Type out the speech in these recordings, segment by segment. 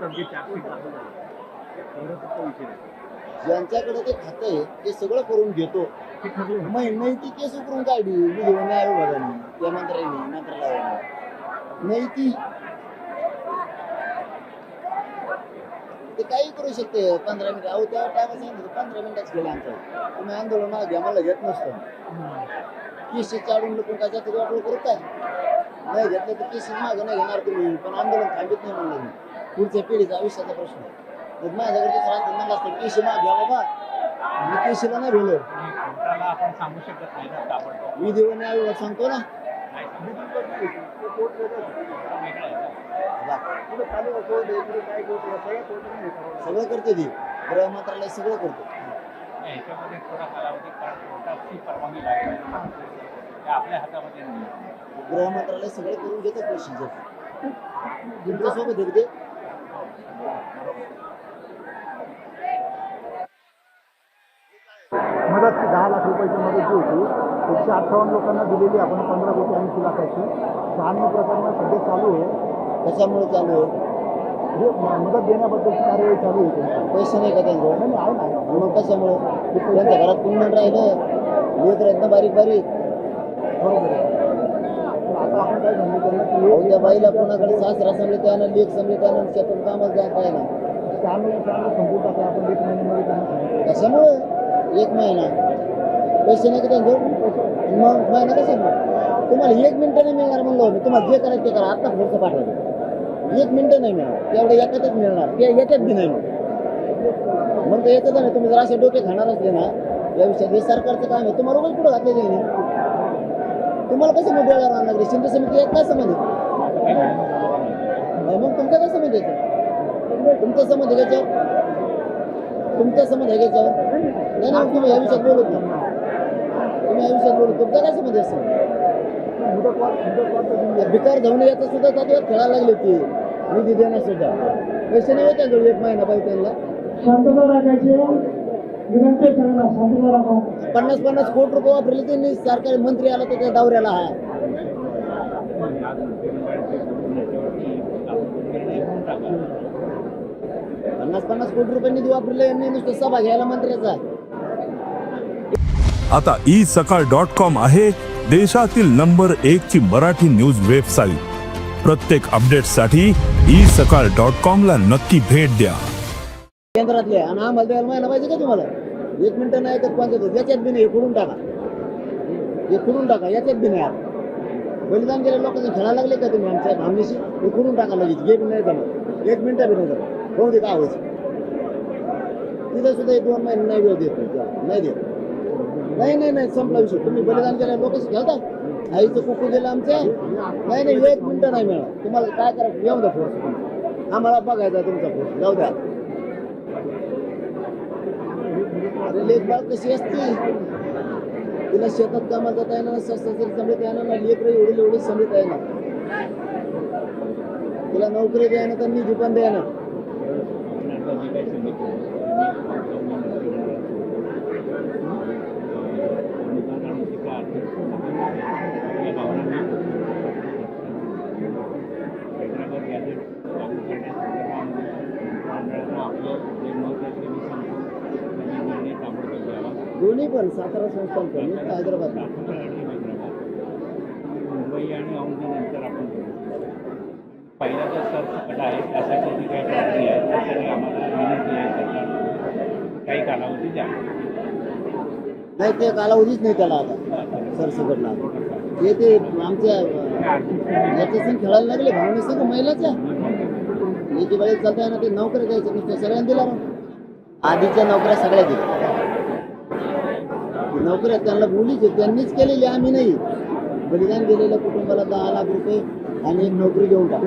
जे ज्यांच्याकडे ते खातं आहे ते सगळं करून घेतो. ते ठरलं मग नाही ती केस उकरून काढली विधिवंत आयोगाने त्या मंत्र्यांनी मंत्रालयाने नाही ती ते काही करू शकते. पंधरा मिनिट. अहो त्या टायमा सांगितलं पंधरा मिनिटाच गेलं आमचं. तुम्ही आंदोलन मागे आम्हाला घेत नसतो. केस चाडून लोक काय जास्त वाटलं करू काय? नाही घेतलं तर केस मागे नाही घेणार तुम्ही. पण आंदोलन थांबित नाही म्हणलं मी. पुढच्या पिढीचा आयुष्याचा प्रश्न आहे. मग माझ्याकडे दुसरा म्हणलं असतं केस माग घ्या बाबा. मी केशीला नाही भेलो आपण सांगू शकत नाही ना ताबडतोब. विधिवंत आयोगात सांगतो ना. नाही सांगू वेगळं आहे ना. सगळं करते ती. गृह मंत्रालय सगळं करतो. नाही, ह्याच्यामध्ये थोडा कालावधी कारण कोर्टाची परवानगी लागेल. ते आपल्या हातामध्ये नाही. गृह मंत्रालय सगळं करून घेतं प्रोसिजर तुमच्यासोबत आहे ते? मदत दहा लाख रुपयाची मदत जी होती एकशे अठ्ठावन्न लोकांना दिलेली आपण पंधरा कोटी ऐंशी लाखाची. शहाण्णव प्रकरणं सध्या चालू आहे. कशामुळे चालू आहे? हे मदत देण्याबद्दलची कार्यवाही चालू आहे. त्यांची पैसे नाही का त्यांच्यावर नाही आहे ना मग कशामुळे? त्यांच्या घरात कुंदन राहिलं राहत ना बारीक बारीक. बरोबर आहे पण आता आपण काय म्हणलं त्यांना की अहो, त्या बाईला कोणाकडे सासरा समजे त्यानं लेख समजे त्यानं शेतात कामाला जात आहे ना टाकलं आपण एक महिन्यामध्ये त्यांना सांगितलं कशामुळे? एक महिना. पैसे नाही का त्यांच्यावर मग महिना कशामुळे तुम्हाला एक मिनिटं नाही मिळणार म्हणलो मी तुम्हाला जे करायचं ते करा. आता पुढचं पाठवतो एक मिनिटं नाही मिळणार. तेवढं एकातच मिळणार. ते याच्यात बी नाही मग मग तर येतच नाही तुम्ही जर असे डोके खाणार असले ना या विषयात हे सरकारचं काम आहे. तुम्हाला रोज पुढे घातले नाही तुम्हाला कसं मग डोळ्यावर लागले? शिंदे समिती काय संबंध मग तुमचा काय संबंध याच्यावर तुमचा संबंध आहे त्याच्यावर तुमचा संबंध आहे त्याच्यावर नाही ना तुम्ही ह्या विषयात बोलत ना तुम्ही ह्या विषयात बोलत तुमचा काय संबंध असं आहे. भिकार धावणे याचा सुद्धा जातीवर खेळायला लागले ते. निधी देण्यास सुद्धा पैसे नाही होते एक महिना पाहिजे त्यांना. शांतता राखायची. विनंती पन्नास पन्नास कोटी रुपये वापरले त्यांनी. सरकारी मंत्री आला तर दौऱ्याला हा पन्नास पन्नास कोटी रुपये निधी वापरले यांनी. नुसतं सभा घ्यायला मंत्र्याचा आता ई सकाळ डॉट कॉम आहे देशातील नंबर एक ची मराठी न्यूज वेबसाईट. प्रत्येक अपडेटसाठी ई सकाळ डॉट कॉम ला नक्की भेट द्या. केंद्रातले आणि आम्हाला द्यायला महिना पाहिजे का तुम्हाला? एक मिनिटं नाही एकच पंचायत याच्यात बी नाही हे खुडून टाका. हे खुडून टाका याच्यात बी नाही. आता बलिदान केल्या लोकांना खेळायला लागले का तुम्ही आमच्या भामनीशी हे खुडून टाका लगेच हे नाही जमा एक मिनिटं बी नाही जमा होऊ दे का व्हायचं तिथं सुद्धा एक दोन महिने नाही वेळ देत नाही नाही देत. नाही नाही नाही संपला विषय. तुम्ही बलिदान केल्या लोकांशी खेळता? आईचं कुकू गेलं आमच्या? नाही नाही एक मिनिटं नाही मिळणार. तुम्हाला काय करायचं? येऊन द्या फोर्स आम्हाला बघायचा तुमचा फोर्स जाऊ द्या. अरे लेखबाळ कशी असते? तिला शेतात कामाला जाता येणार शस्त्रास्त्र समजत येणार ना लेकरं एवढी एवढी समजत येणार. तिला नोकरी द्यायना तर निधी पण द्यायला दोन्ही पण सातारा संस्थान पण नुसतं हैदराबाद. मुंबई आणि आपण. पहिला जो सरसकट आहे त्यासाठी जी काही प्रक्रिया आहे त्यासाठी आम्हाला विनंती आहे सरकार काही कालावधी द्या. नाही ते कालावधीच नाही त्याला आता सरसकटला. ते ते आमच्या याच्या संग खेळायला लागले भावने संघ महिलाच्या. एकी वेळेस चालता ना ते नोकऱ्या द्यायच्या नुसत्या सगळ्यांना दिला. आधीच्या नोकऱ्या सगळ्या दिल्या. नोकऱ्या त्यांना बोलीच आहे, त्यांनीच केलेली आम्ही नाही. बलिदान गेलेल्या कुटुंबाला दहा लाख रुपये आणि एक नोकरी देऊन टाकू.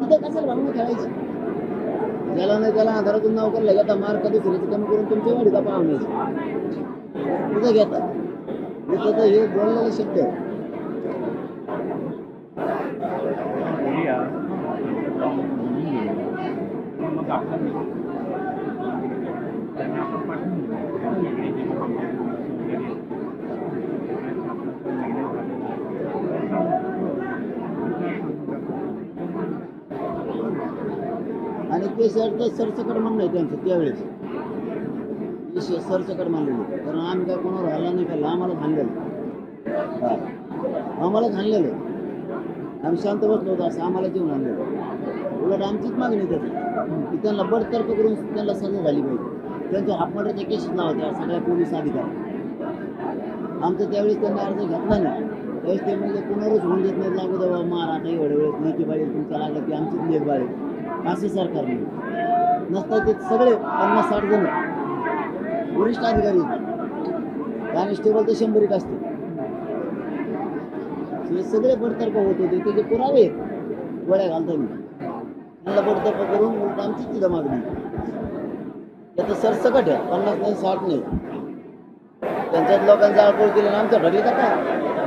तिथे कशाला भावना खेळायची? ज्याला नाही त्याला आधारातून नोकरीला मार कधी फिरायचं? कमी करून तुमच्या वाढीचा पाहुण्याची तिथं घेता? तिथं तर हे बोललेलं शक्य आहे. त्यांना आपण पाठवून देऊ. वेगळे जे लोक आमच्या वगैरे आहेत. आपला ते सर तर सरसकट म्हणणं आहे त्यांचं त्यावेळेस. विषय सरसकट मानलेले कारण आम्ही काय कोणावर हल्ला नाही केला आम्हाला हाणलेलं आम्हाला आम्हालाच आम्ही शांत बसलो होतो असं आम्हाला जेवण आणलेलं उलट आमचीच मागणी त्याची. की त्यांना बडतर्फ करून त्यांना सजा झाली पाहिजे. त्यांच्या हाफमर्डरच्या केसेस होत्या सगळ्या पोलीस अधिकारी. आमचं त्यावेळेस त्यांना अर्ज घेतला नाही. त्यावेळेस ते म्हणजे कोणावरच होऊन देत नाही लागू द्यावा मार आता एवढ्या वेळेस लेखी पाहिजे तुमचा लागलं की आमचीच लेख बाळेल असे सरकारने नसतात ते सगळे पन्नास साठ जण. वरिष्ठ अधिकारी. कॉन्स्टेबल तर शंभर एक असते हे सगळे बडतर्फ होत होते. त्याचे पुरावे गोळ्या घालताना. त्यांना बडतर्फ करून उलट आमची तिथं मागणी. त्याचं सरसकट आहे. पन्नास नाही साठ नाही. त्यांच्यात लोकांचा आळपोळ केलं आणि आमच्या ढगली का काय